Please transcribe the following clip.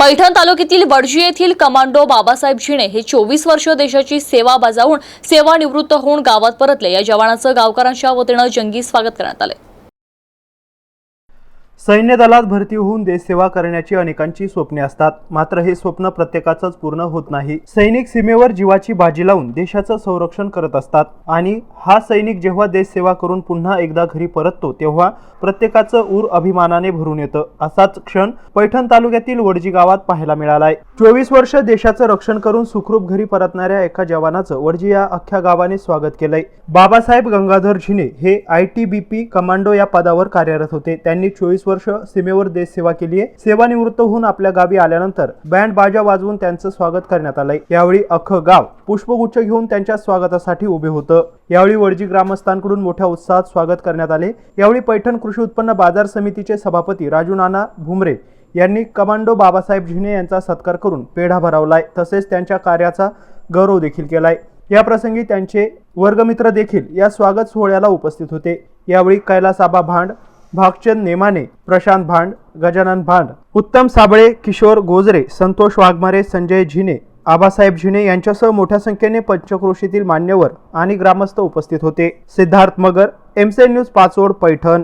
पैठण तालुक्यातील वडजी येथील कमांडो बाबासाहेब झिणे हे चोवीस वर्ष देशाची सेवा बजावून सेवानिवृत्त होऊन गावात परतले. या जवानाचं गावकऱ्यांच्या वतीनं जंगी स्वागत करण्यात आलं सैन्य दलात भरती होऊन देशसेवा करण्याची अनेकांची स्वप्ने असतात. मात्र हे स्वप्न प्रत्येकाचंच पूर्ण होत नाही. सैनिक सीमेवर जीवाची बाजी लावून देशाचं संरक्षण करत असतात. आणि हा सैनिक जेव्हा देशसेवा करून पुन्हा एकदा घरी परततो तेव्हा प्रत्येकाचं ऊर अभिमानाने भरून येतं. असाच क्षण पैठण तालुक्यातील वडजी गावात पाहायला मिळालाय. चोवीस वर्ष देशाचं रक्षण करून सुखरूप घरी परतणाऱ्या एका जवानाचं वडजी या अख्ख्या गावाने स्वागत केलंय. बाबासाहेब गंगाधर झिने हे I T B P commando या पदावर कार्यरत होते. त्यांनी चोवीस वर्ष सीमेवर देशसेवा केली आहे. सेवानिवृत्त होऊन आपल्या गावी आल्यानंतर बँड बाजा वाजवून त्यांचं स्वागत करण्यात आलंय. यावेळी अख्खं गाव पुष्पगुच्छ घेऊन त्यांच्या स्वागतासाठी उभे होतं. यावेळी वडजी ग्रामस्थांकडून मोठ्या उत्साहात स्वागत करण्यात आले. यावेळी पैठण कृषी उत्पन्न बाजार समितीचे सभापती राजू नाना भुमरे यांनी कमांडो बाबासाहेब झिने यांचा सत्कार करून पेढा भरवलाय. तसेच त्यांच्या कार्याचा गौरव देखील केलाय. या प्रसंगी त्यांचे वर्गमित्र देखील या स्वागत सोहळ्याला उपस्थित होते. यावेळी कैलासाबा भांड भागचंद नेमाने प्रशांत भांड गजानन भांड उत्तम साबळे किशोर गोजरे संतोष वाघमारे संजय झिने आबासाहेब झिने यांच्यासह मोठ्या संख्येने पंचक्रोशीतील मान्यवर आणि ग्रामस्थ उपस्थित होते. सिद्धार्थ मगर एमसेन न्यूज पाचोड पैठण.